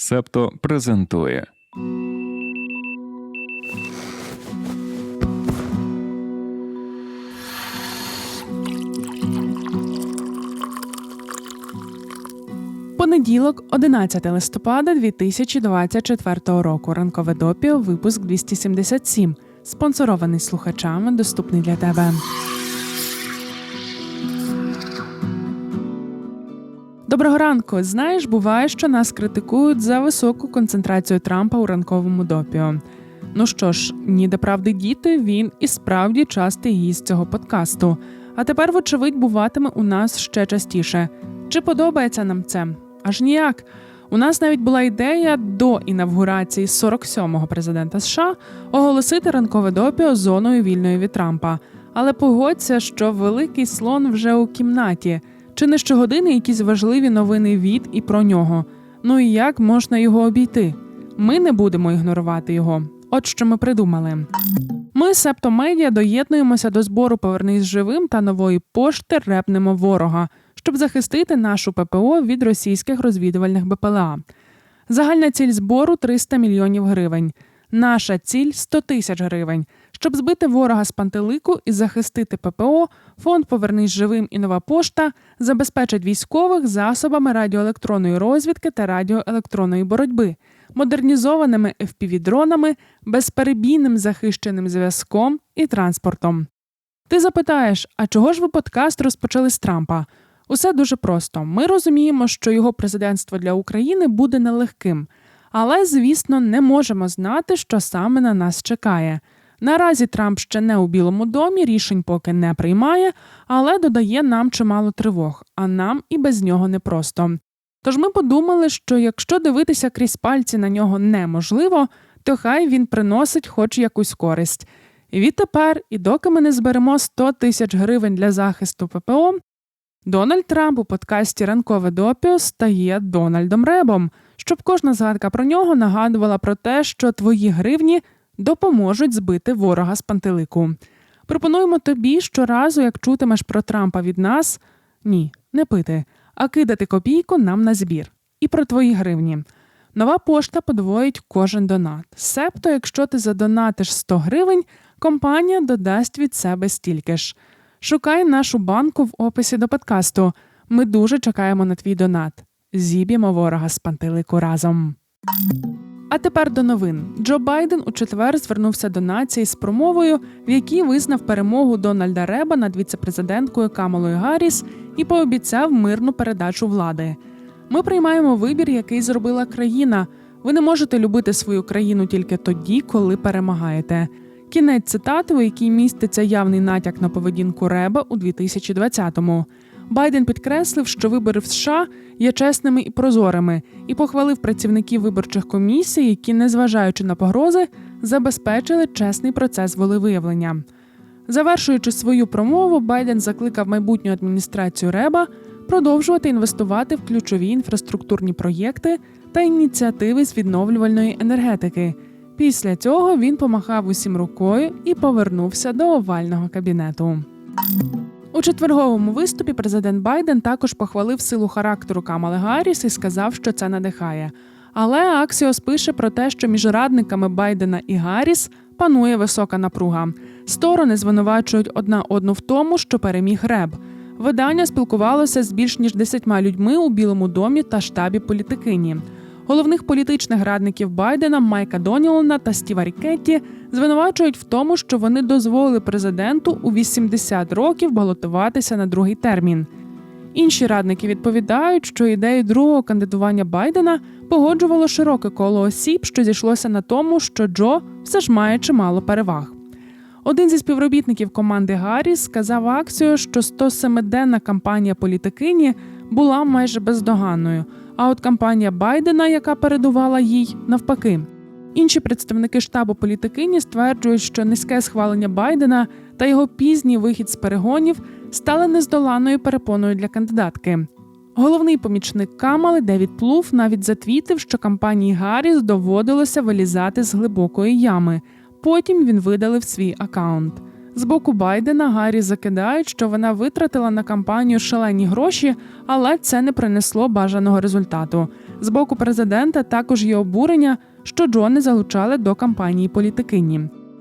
Септо презентує. Понеділок, 11 листопада 2024 року. Ранкове допіо, випуск 277. Спонсорований слухачами, доступний для тебе. Доброго ранку. Знаєш, буває, що нас критикують за високу концентрацію Трампа у ранковому допіо. Ну що ж, ніде правди діти, він і справді частий гість цього подкасту. А тепер, вочевидь, буватиме у нас ще частіше. Чи подобається нам це? Аж ніяк. У нас навіть була ідея до інавгурації 47-го президента США оголосити ранкове допіо зоною вільною від Трампа. Але погодься, що великий слон вже у кімнаті. Чи не щогодини якісь важливі новини від і про нього? Ну і як можна його обійти? Ми не будемо ігнорувати його. От що ми придумали. Ми, Септо Медіа, доєднуємося до збору Повернись живим та нової пошти репнемо ворога, щоб захистити нашу ППО від російських розвідувальних БПЛА. Загальна ціль збору 300 мільйонів гривень. Наша ціль 100 тисяч гривень. Щоб збити ворога з пантелику і захистити ППО, фонд Повернись живим і нова пошта забезпечать військових засобами радіоелектронної розвідки та радіоелектронної боротьби, модернізованими FPV-дронами, безперебійним захищеним зв'язком і транспортом. Ти запитаєш, а чого ж ви подкаст розпочали з Трампа? Усе дуже просто. Ми розуміємо, що його президентство для України буде нелегким, але, звісно, не можемо знати, що саме на нас чекає. Наразі Трамп ще не у Білому домі, рішень поки не приймає, але додає нам чимало тривог, а нам і без нього непросто. Тож ми подумали, що якщо дивитися крізь пальці на нього неможливо, то хай він приносить хоч якусь користь. І відтепер, і доки ми не зберемо 100 тисяч гривень для захисту ППО, Дональд Трамп у подкасті Ранкове допіо стає Дональдом Ребом, щоб кожна згадка про нього нагадувала про те, що твої гривні допоможуть збити ворога з пантелику. Пропонуємо тобі щоразу, як чутимеш про Трампа від нас, ні, не пити, а кидати копійку нам на збір. І про твої гривні. Нова пошта подвоїть кожен донат. Себто, якщо ти задонатиш 100 гривень, компанія додасть від себе стільки ж. Шукай нашу банку в описі до подкасту. Ми дуже чекаємо на твій донат. Зіб'ємо ворога з пантелику разом. А тепер до новин. Джо Байден у четвер звернувся до нації з промовою, в якій визнав перемогу Дональда Реба над віцепрезиденткою Камалою Гарріс і пообіцяв мирну передачу влади. Ми приймаємо вибір, який зробила країна. Ви не можете любити свою країну тільки тоді, коли перемагаєте. Кінець цитати, у якій міститься явний натяк на поведінку Реба у 2020-му. Байден підкреслив, що вибори в США є чесними і прозорими, і похвалив працівників виборчих комісій, які, незважаючи на погрози, забезпечили чесний процес волевиявлення. Завершуючи свою промову, Байден закликав майбутню адміністрацію Реба продовжувати інвестувати в ключові інфраструктурні проєкти та ініціативи з відновлювальної енергетики. Після цього він помахав усім рукою і повернувся до овального кабінету. У четверговому виступі президент Байден також похвалив силу характеру Камали Гарріс і сказав, що це надихає. Але Аксіос пише про те, що між радниками Байдена і Гарріс панує висока напруга. Сторони звинувачують одна одну в тому, що переміг Реб. Видання спілкувалося з більш ніж десятьма людьми у Білому домі та штабі політикині. Головних політичних радників Байдена Майка Донілана та Стіва Рікетті звинувачують в тому, що вони дозволили президенту у 80 років балотуватися на другий термін. Інші радники відповідають, що ідею другого кандидування Байдена погоджувало широке коло осіб, що зійшлося на тому, що Джо все ж має чимало переваг. Один зі співробітників команди Гарріс сказав акцію, що 107-денна кампанія політикині була майже бездоганною. А от кампанія Байдена, яка передувала їй, навпаки. Інші представники штабу політикині стверджують, що низьке схвалення Байдена та його пізній вихід з перегонів стали нездоланною перепоною для кандидатки. Головний помічник Камали Девід Плуф навіть затвітив, що кампанії Гарріс доводилося вилізати з глибокої ями. Потім він видалив свій акаунт. З боку Байдена Гаррі закидають, що вона витратила на кампанію шалені гроші, але це не принесло бажаного результату. З боку президента також є обурення, що Джо не залучали до кампанії політикині.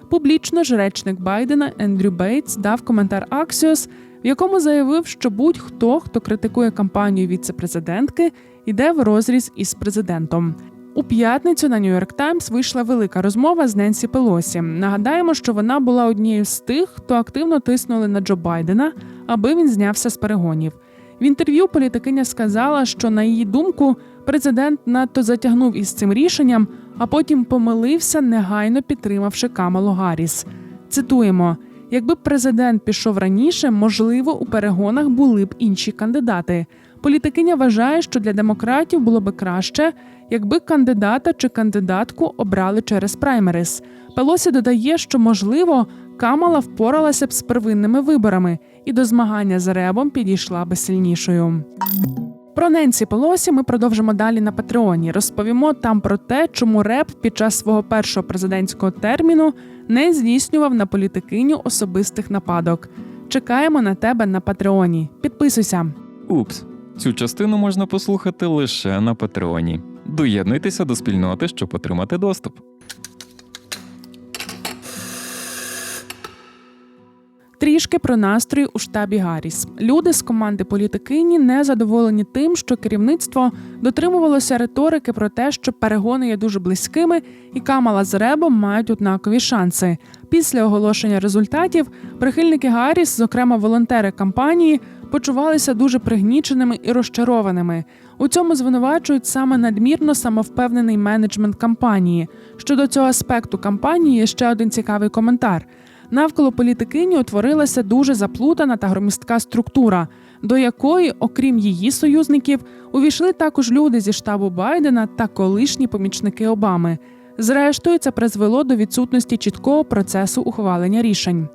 Публічно ж речник Байдена Ендрю Бейтс дав коментар Axios, в якому заявив, що будь-хто, хто критикує кампанію віце-президентки, йде в розріз із президентом. У п'ятницю на Нью-Йорк Таймс вийшла велика розмова з Ненсі Пелосі. Нагадаємо, що вона була однією з тих, хто активно тиснули на Джо Байдена, аби він знявся з перегонів. В інтерв'ю політикиня сказала, що на її думку президент надто затягнув із цим рішенням, а потім помилився, негайно підтримавши Камалу Гарріс. Цитуємо: якби президент пішов раніше, можливо, у перегонах були б інші кандидати. Політикиня вважає, що для демократів було би краще, якби кандидата чи кандидатку обрали через праймерис. Пелосі додає, що можливо Камала впоралася б з первинними виборами і до змагання з Ребом підійшла би сильнішою. Про Ненсі Пелосі ми продовжимо далі на Патреоні. Розповімо там про те, чому Реп під час свого першого президентського терміну не здійснював на політикиню особистих нападок. Чекаємо на тебе на Патреоні. Підписуйся. Упс. Цю частину можна послухати лише на Патреоні. Доєднуйтеся до спільноти, щоб отримати доступ. Трішки про настрої у штабі Гарріс. Люди з команди політикині не задоволені тим, що керівництво дотримувалося риторики про те, що перегони є дуже близькими, і Камала з Ребом мають однакові шанси. Після оголошення результатів прихильники Гарріс, зокрема волонтери кампанії, почувалися дуже пригніченими і розчарованими. У цьому звинувачують саме надмірно самовпевнений менеджмент кампанії. Щодо цього аспекту кампанії є ще один цікавий коментар. Навколо політикині утворилася дуже заплутана та громістка структура, до якої, окрім її союзників, увійшли також люди зі штабу Байдена та колишні помічники Обами. Зрештою, це призвело до відсутності чіткого процесу ухвалення рішень.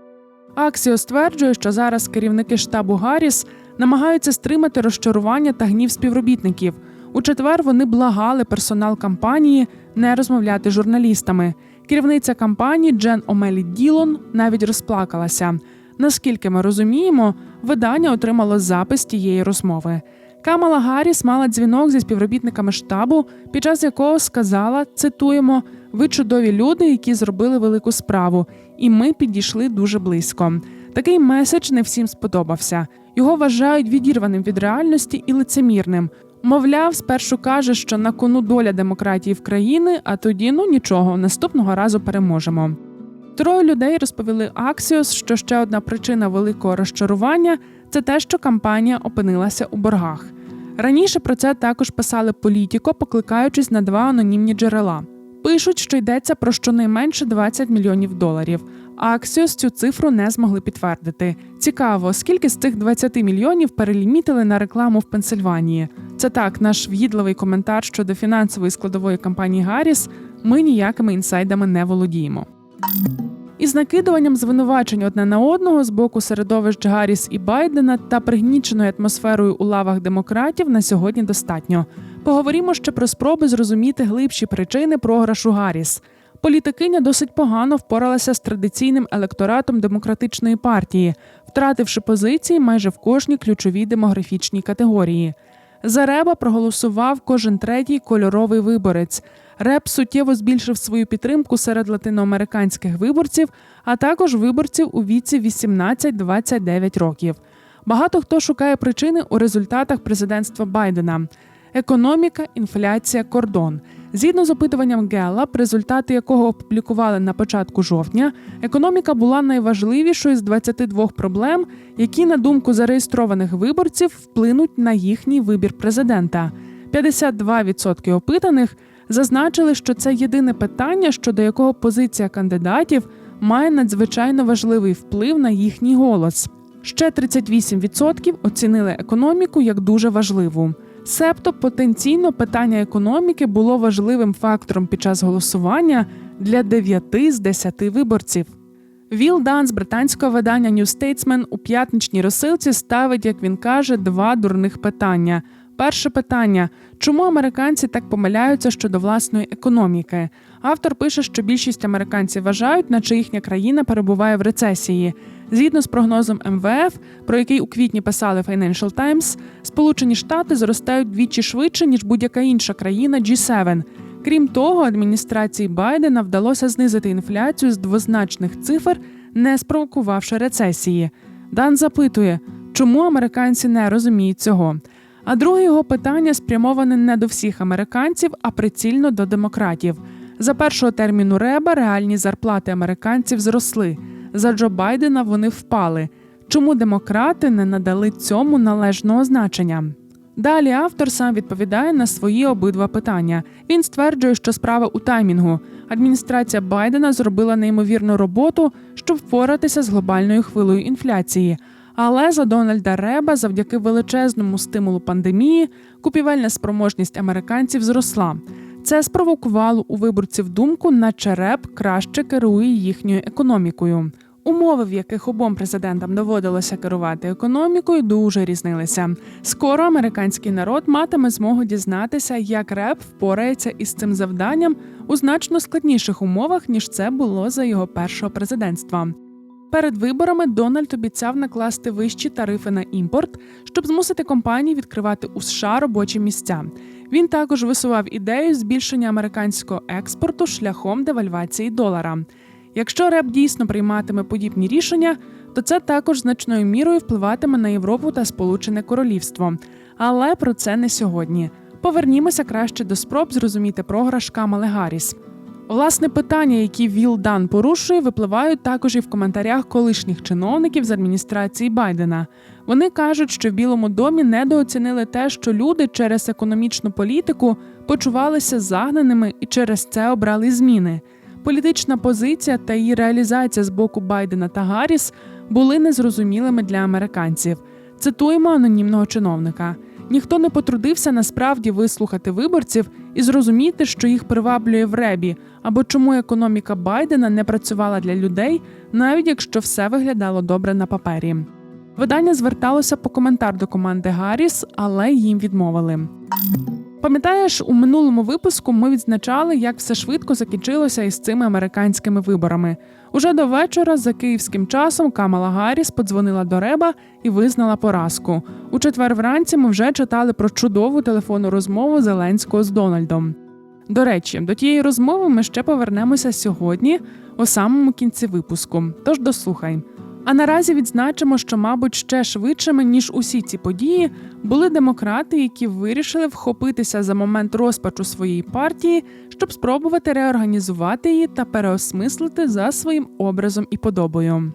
Аксіо стверджує, що зараз керівники штабу Гарріс намагаються стримати розчарування та гнів співробітників. У четвер вони благали персонал кампанії не розмовляти з журналістами. Керівниця кампанії Джен Омелі Ділон навіть розплакалася. Наскільки ми розуміємо, видання отримало запис тієї розмови. Камала Гарріс мала дзвінок зі співробітниками штабу, під час якого сказала: цитуємо: ви чудові люди, які зробили велику справу, і ми підійшли дуже близько. Такий меседж не всім сподобався. Його вважають відірваним від реальності і лицемірним. Мовляв, спершу каже, що на кону доля демократії в країни, а тоді ну нічого, наступного разу переможемо. Троє людей розповіли Аксіос, що ще одна причина великого розчарування це те, що кампанія опинилася у боргах. Раніше про це також писали політіко, покликаючись на два анонімні джерела. Пишуть, що йдеться про щонайменше 20 мільйонів доларів. Аксіос цю цифру не змогли підтвердити. Цікаво, скільки з цих 20 мільйонів перелімітили на рекламу в Пенсильванії. Це так, наш в'їдливий коментар щодо фінансової складової компанії Гарріс. Ми ніякими інсайдами не володіємо. Із накидуванням звинувачень одне на одного з боку середовищ Гарріс і Байдена та пригніченою атмосферою у лавах демократів на сьогодні достатньо. Поговоримо ще про спроби зрозуміти глибші причини програшу Гарріс. Політикиня досить погано впоралася з традиційним електоратом демократичної партії, втративши позиції майже в кожній ключовій демографічній категорії. За Реба проголосував кожен третій кольоровий виборець. Реп суттєво збільшив свою підтримку серед латиноамериканських виборців, а також виборців у віці 18-29 років. Багато хто шукає причини у результатах президентства Байдена. Економіка, інфляція, кордон. Згідно з опитуванням Gallup, результати якого опублікували на початку жовтня, економіка була найважливішою з 22 проблем, які, на думку зареєстрованих виборців, вплинуть на їхній вибір президента. 52% опитаних зазначили, що це єдине питання, щодо якого позиція кандидатів має надзвичайно важливий вплив на їхній голос. Ще 38% оцінили економіку як дуже важливу. Себто потенційно питання економіки було важливим фактором під час голосування для 9 з 10 виборців. Віл Дан з британського видання New Statesman у п'ятничній розсилці ставить, як він каже, два дурних питання. Перше питання: чому американці так помиляються щодо власної економіки? Автор пише, що більшість американців вважають, наче їхня країна перебуває в рецесії. Згідно з прогнозом МВФ, про який у квітні писали Financial Times, Сполучені Штати зростають двічі швидше ніж будь-яка інша країна G7. Крім того, адміністрації Байдена вдалося знизити інфляцію з двозначних цифр, не спровокувавши рецесії. Дан запитує, чому американці не розуміють цього. А друге його питання спрямоване не до всіх американців, а прицільно до демократів. За першого терміну Реба реальні зарплати американців зросли. За Джо Байдена вони впали. Чому демократи не надали цьому належного значення? Далі автор сам відповідає на свої обидва питання. Він стверджує, що справа у таймінгу. Адміністрація Байдена зробила неймовірну роботу, щоб впоратися з глобальною хвилею інфляції. Але за Дональда Реба, завдяки величезному стимулу пандемії, купівельна спроможність американців зросла. Це спровокувало у виборців думку, наче Реб краще керує їхньою економікою. Умови, в яких обом президентам доводилося керувати економікою, дуже різнилися. Скоро американський народ матиме змогу дізнатися, як РЕП впорається із цим завданням у значно складніших умовах, ніж це було за його першого президентства. Перед виборами Дональд обіцяв накласти вищі тарифи на імпорт, щоб змусити компанії відкривати у США робочі місця. Він також висував ідею збільшення американського експорту шляхом девальвації долара. Якщо РЕП дійсно прийматиме подібні рішення, то це також значною мірою впливатиме на Європу та Сполучене Королівство. Але про це не сьогодні. Повернімося краще до спроб зрозуміти програш Камали Гарріс. Власне, питання, які Віл Дан порушує, випливають також і в коментарях колишніх чиновників з адміністрації Байдена. Вони кажуть, що в Білому домі недооцінили те, що люди через економічну політику почувалися загнаними і через це обрали зміни. Політична позиція та її реалізація з боку Байдена та Гарріс були незрозумілими для американців. Цитуємо анонімного чиновника. Ніхто не потрудився насправді вислухати виборців і зрозуміти, що їх приваблює в ребі, або чому економіка Байдена не працювала для людей, навіть якщо все виглядало добре на папері. Видання зверталося по коментар до команди Гарріс, але їм відмовили. Пам'ятаєш, у минулому випуску ми відзначали, як все швидко закінчилося із цими американськими виборами. Уже до вечора за київським часом Камала Гарріс подзвонила до Реба і визнала поразку. У четвер вранці ми вже читали про чудову телефонну розмову Зеленського з Дональдом. До речі, до тієї розмови ми ще повернемося сьогодні, у самому кінці випуску. Тож дослухай. А наразі відзначимо, що, мабуть, ще швидшими ніж усі ці події були демократи, які вирішили вхопитися за момент розпачу своєї партії, щоб спробувати реорганізувати її та переосмислити за своїм образом і подобою.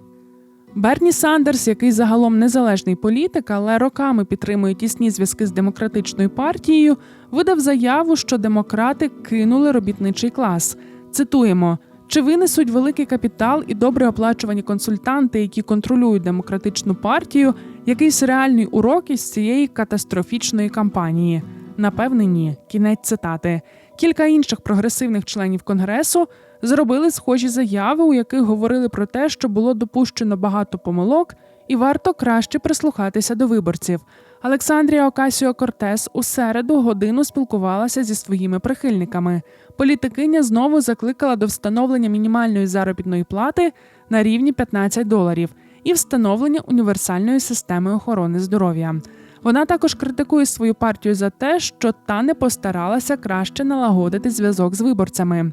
Берні Сандерс, який загалом незалежний політик, але роками підтримує тісні зв'язки з демократичною партією, видав заяву, що демократи кинули робітничий клас. Цитуємо. Чи винесуть великий капітал і добре оплачувані консультанти, які контролюють демократичну партію, якийсь реальний урок із цієї катастрофічної кампанії? Напевне, ні. Кінець цитати. Кілька інших прогресивних членів конгресу зробили схожі заяви, у яких говорили про те, що було допущено багато помилок, і варто краще прислухатися до виборців. Олександрія Окасіо Кортес у середу годину спілкувалася зі своїми прихильниками. Політикиня знову закликала до встановлення мінімальної заробітної плати на рівні 15 доларів і встановлення універсальної системи охорони здоров'я. Вона також критикує свою партію за те, що та не постаралася краще налагодити зв'язок з виборцями.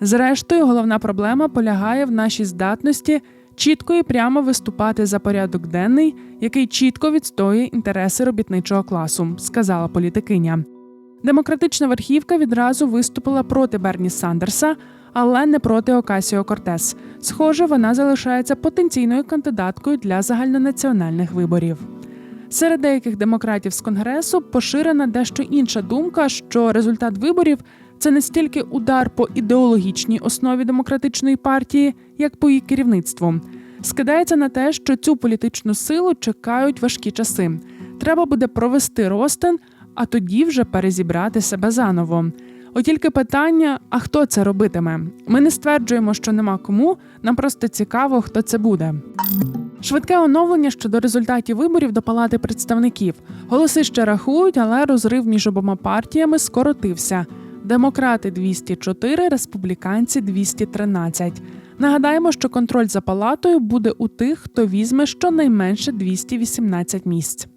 Зрештою, головна проблема полягає в нашій здатності чітко і прямо виступати за порядок денний, який чітко відстоює інтереси робітничого класу, сказала політикиня. Демократична верхівка відразу виступила проти Берні Сандерса, але не проти Окасіо Кортес. Схоже, вона залишається потенційною кандидаткою для загальнонаціональних виборів. Серед деяких демократів з конгресу поширена дещо інша думка, що результат виборів це не стільки удар по ідеологічній основі демократичної партії, як по її керівництву. Скидається на те, що цю політичну силу чекають важкі часи. Треба буде провести розтин, а тоді вже перезібрати себе заново. От тільки питання: а хто це робитиме? Ми не стверджуємо, що нема кому. Нам просто цікаво, хто це буде. Швидке оновлення щодо результатів виборів до Палати представників. Голоси ще рахують, але розрив між обома партіями скоротився. Демократи 204, республіканці 213. Нагадаємо, що контроль за палатою буде у тих, хто візьме щонайменше 218 місць.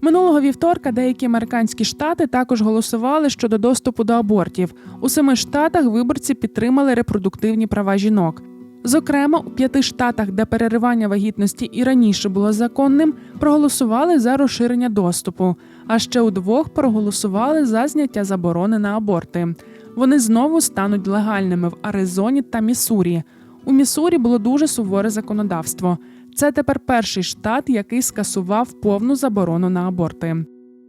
Минулого вівторка деякі американські штати також голосували щодо доступу до абортів. У семи штатах виборці підтримали репродуктивні права жінок. Зокрема, у п'яти штатах, де переривання вагітності і раніше було законним, проголосували за розширення доступу. А ще у двох проголосували за зняття заборони на аборти. Вони знову стануть легальними в Аризоні та Міссурі. У Міссурі було дуже суворе законодавство. Це тепер перший штат, який скасував повну заборону на аборти.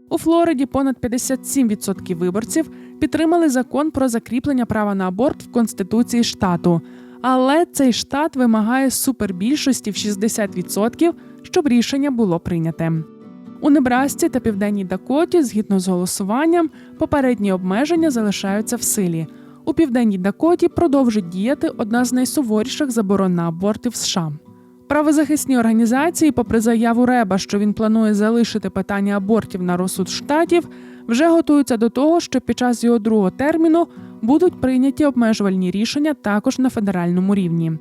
У Флориді понад 57% виборців підтримали закон про закріплення права на аборт в конституції штату. Але цей штат вимагає супербільшості в 60%, щоб рішення було прийняте. У Небрасці та Південній Дакоті, згідно з голосуванням, попередні обмеження залишаються в силі. У Південній Дакоті продовжить діяти одна з найсуворіших заборон на аборти в США. Правозахисні організації, попри заяву Реба, що він планує залишити питання абортів на розсуд штатів, вже готуються до того, що під час його другого терміну будуть прийняті обмежувальні рішення також на федеральному рівні.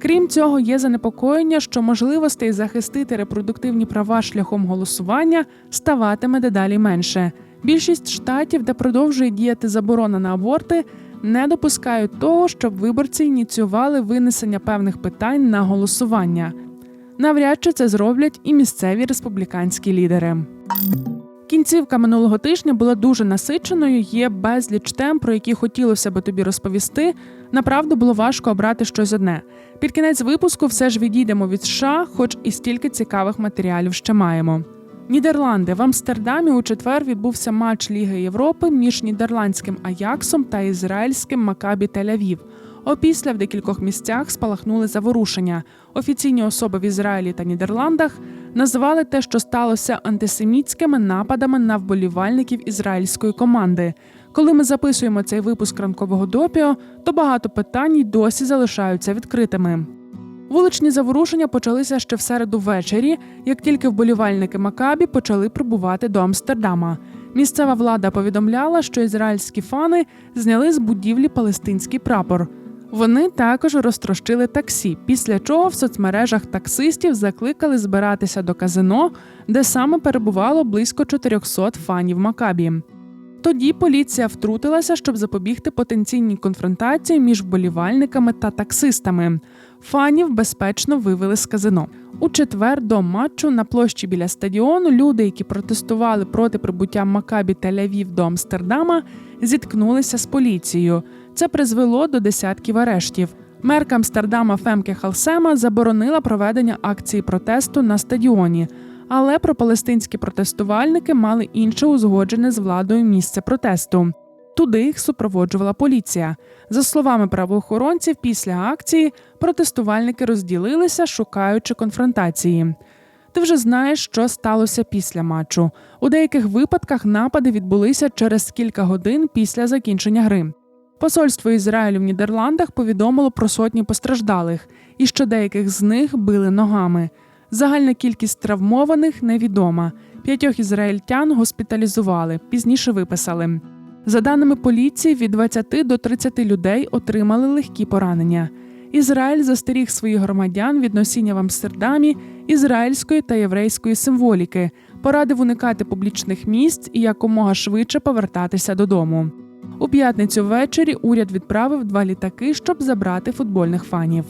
Крім цього, є занепокоєння, що можливостей захистити репродуктивні права шляхом голосування ставатиме дедалі менше. Більшість штатів, де продовжує діяти заборона на аборти, не допускають того, щоб виборці ініціювали винесення певних питань на голосування. Навряд чи це зроблять і місцеві республіканські лідери. Кінцівка минулого тижня була дуже насиченою. Є безліч тем, про які хотілося би тобі розповісти. Направду було важко обрати щось одне. Під кінець випуску все ж відійдемо від США, хоч і стільки цікавих матеріалів ще маємо. Нідерланди в Амстердамі у четвер відбувся матч Ліги Європи між нідерландським Аяксом та ізраїльським Макабі Тель-Авів. Опісля в декількох місцях спалахнули заворушення. Офіційні особи в Ізраїлі та Нідерландах назвали те, що сталося антисемітськими нападами на вболівальників ізраїльської команди. Коли ми записуємо цей випуск ранкового допіо, то багато питань й досі залишаються відкритими. Вуличні заворушення почалися ще в середу ввечері, як тільки вболівальники Макабі почали прибувати до Амстердама. Місцева влада повідомляла, що ізраїльські фани зняли з будівлі палестинський прапор. Вони також розтрощили таксі, після чого в соцмережах таксистів закликали збиратися до казино, де саме перебувало близько 400 фанів Макабі. Тоді поліція втрутилася, щоб запобігти потенційній конфронтації між вболівальниками та таксистами. Фанів безпечно вивели з казино. У четвер до матчу на площі біля стадіону люди, які протестували проти прибуття Макабі Тель-Авів до Амстердама, зіткнулися з поліцією. Це призвело до десятків арештів. Мерка Амстердама Фемке Халсема заборонила проведення акції протесту на стадіоні, але пропалестинські протестувальники мали інше узгоджене з владою місце протесту. Туди їх супроводжувала поліція. За словами правоохоронців, після акції протестувальники розділилися, шукаючи конфронтації. Ти вже знаєш, що сталося після матчу. У деяких випадках напади відбулися через кілька годин після закінчення гри. Посольство Ізраїлю в Нідерландах повідомило про сотні постраждалих, і що деяких з них били ногами. Загальна кількість травмованих невідома. П'ятьох ізраїльтян госпіталізували, пізніше виписали. За даними поліції, від 20 до 30 людей отримали легкі поранення. Ізраїль застеріг своїх громадян від носіння в Амстердамі ізраїльської та єврейської символіки, порадив уникати публічних місць і якомога швидше повертатися додому. У п'ятницю ввечері уряд відправив два літаки, щоб забрати футбольних фанів.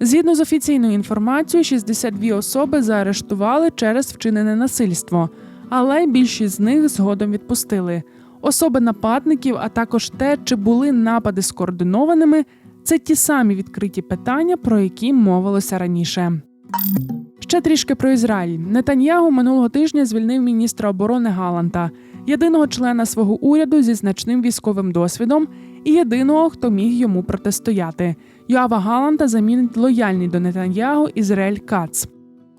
Згідно з офіційною інформацією, 62 особи заарештували через вчинене насильство, але більшість з них згодом відпустили. Особи нападників, а також те, чи були напади скоординованими, це ті самі відкриті питання, про які мовилося раніше. Ще трішки про Ізраїль. Нетаньягу минулого тижня звільнив міністра оборони Галанта, єдиного члена свого уряду зі значним військовим досвідом і єдиного, хто міг йому протистояти. Йоава Галанта замінить лояльний до Нетаньягу Ізраїль Кац.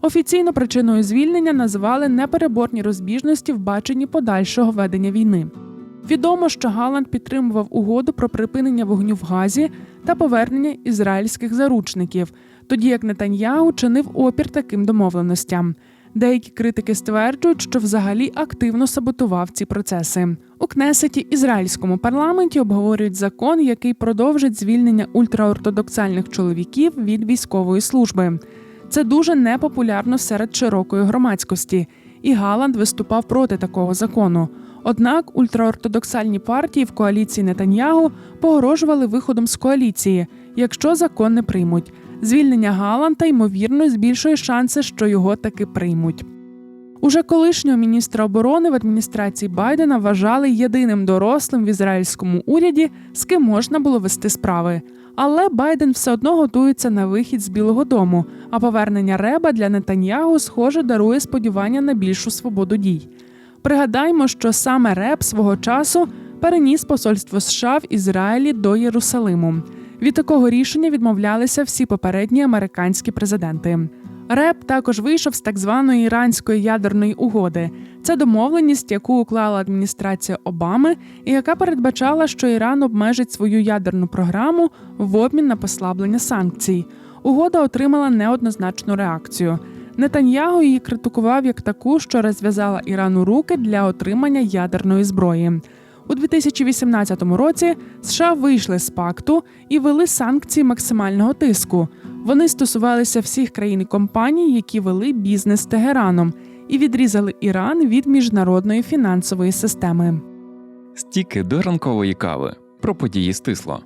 Офіційно причиною звільнення називали непереборні розбіжності в баченні подальшого ведення війни. Відомо, що Галанд підтримував угоду про припинення вогню в Газі та повернення ізраїльських заручників. тоді як Нетаньягу чинив опір таким домовленостям. Деякі критики стверджують, що взагалі активно саботував ці процеси. У Кнесеті ізраїльському парламенті обговорюють закон, який продовжить звільнення ультраортодоксальних чоловіків від військової служби. Це дуже непопулярно серед широкої громадськості, і Галанд виступав проти такого закону. Однак ультраортодоксальні партії в коаліції Нетаньягу погрожували виходом з коаліції, якщо закон не приймуть. Звільнення Галанта ймовірно збільшує шанси, що його таки приймуть. Уже колишнього міністра оборони в адміністрації Байдена вважали єдиним дорослим в ізраїльському уряді, з ким можна було вести справи. Але Байден все одно готується на вихід з Білого Дому, а повернення Реба для Нетаньягу, схоже, дарує сподівання на більшу свободу дій. Пригадаймо, що саме Реб свого часу переніс посольство США в Ізраїлі до Єрусалиму. Від такого рішення відмовлялися всі попередні американські президенти. Реп також вийшов з так званої іранської ядерної угоди. Це домовленість, яку уклала адміністрація Обами, і яка передбачала, що Іран обмежить свою ядерну програму в обмін на послаблення санкцій. Угода отримала неоднозначну реакцію. Нетаньягу її критикував як таку, що розв'язала Ірану руки для отримання ядерної зброї. У 2018 році США вийшли з пакту і вели санкції максимального тиску. Вони стосувалися всіх країн і компаній, які вели бізнес з Тегераном, і відрізали Іран від міжнародної фінансової системи. Стіки до ранкової кави про події стисло.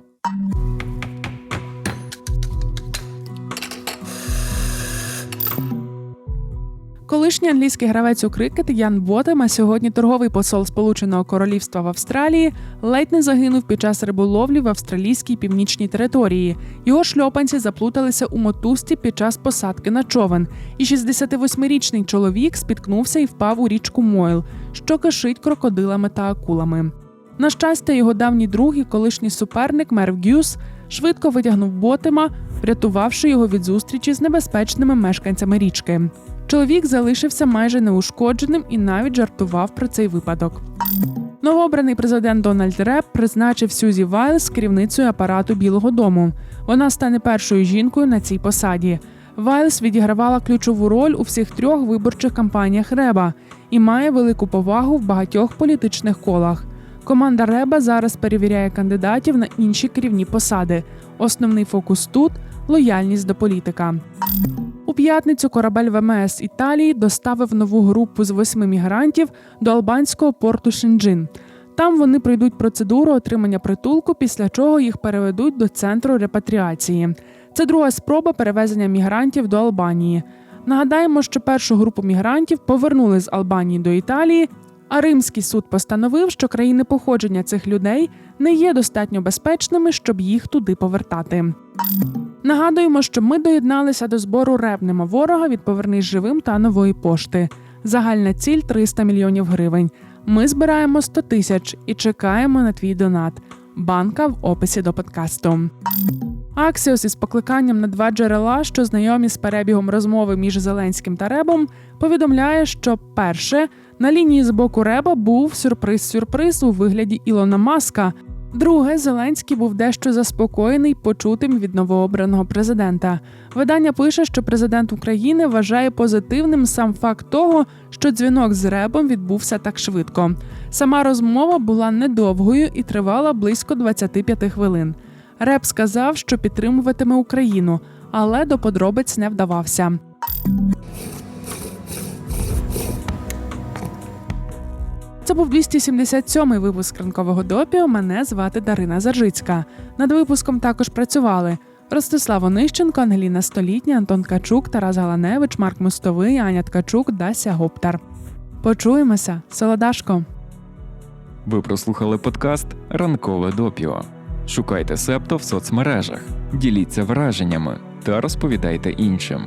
Колишній англійський гравець у крикет Ян Ботем, а сьогодні торговий посол Сполученого Королівства в Австралії, ледь не загинув під час риболовлі в австралійській північній території. Його шльопанці заплуталися у мотузці під час посадки на човен. І 68-річний чоловік спіткнувся і впав у річку Мойл, що кишить крокодилами та акулами. На щастя, його давній друг і колишній суперник Мерв Гюс швидко витягнув Ботема, врятувавши його від зустрічі з небезпечними мешканцями річки. Чоловік залишився майже неушкодженим і навіть жартував про цей випадок. Новообраний президент Дональд Реп призначив Сюзі Вайлс керівницею апарату Білого Дому. Вона стане першою жінкою на цій посаді. Вайлс відігравала ключову роль у всіх трьох виборчих кампаніях Реба і має велику повагу в багатьох політичних колах. Команда Реба зараз перевіряє кандидатів на інші керівні посади. Основний фокус тут лояльність до політика. П'ятницю корабель ВМС Італії доставив нову групу з восьми мігрантів до албанського порту Шенджин. Там вони пройдуть процедуру отримання притулку, після чого їх переведуть до центру репатріації. Це друга спроба перевезення мігрантів до Албанії. Нагадаємо, що першу групу мігрантів повернули з Албанії до Італії, а Римський суд постановив, що країни походження цих людей не є достатньо безпечними, щоб їх туди повертати. Нагадуємо, що ми доєдналися до збору ревнема ворога від повернись живим та нової пошти. Загальна ціль 300 мільйонів гривень. Ми збираємо 100 тисяч і чекаємо на твій донат. Банка в описі до подкасту. Аксіос із покликанням на два джерела, що знайомі з перебігом розмови між Зеленським та Ребом, повідомляє, що перше на лінії з боку Реба був сюрприз-сюрприз у вигляді Ілона Маска. Друге, Зеленський був дещо заспокоєний почутим від новообраного президента. Видання пише, що президент України вважає позитивним сам факт того, що дзвінок з Ребом відбувся так швидко. Сама розмова була недовгою і тривала близько 25 хвилин. Реб сказав, що підтримуватиме Україну, але до подробиць не вдавався. Це був 277-й випуск ранкового допіо. Мене звати Дарина Заржицька. Над випуском також працювали Ростислав Онищенко, Ангеліна Столітня, Антон Качук, Тарас Галаневич, Марк Мостовий, Аня Ткачук, Дася Гоптар. Почуємося, Солодашко. Ви прослухали подкаст Ранкове допіо. Шукайте септо в соцмережах, діліться враженнями та розповідайте іншим.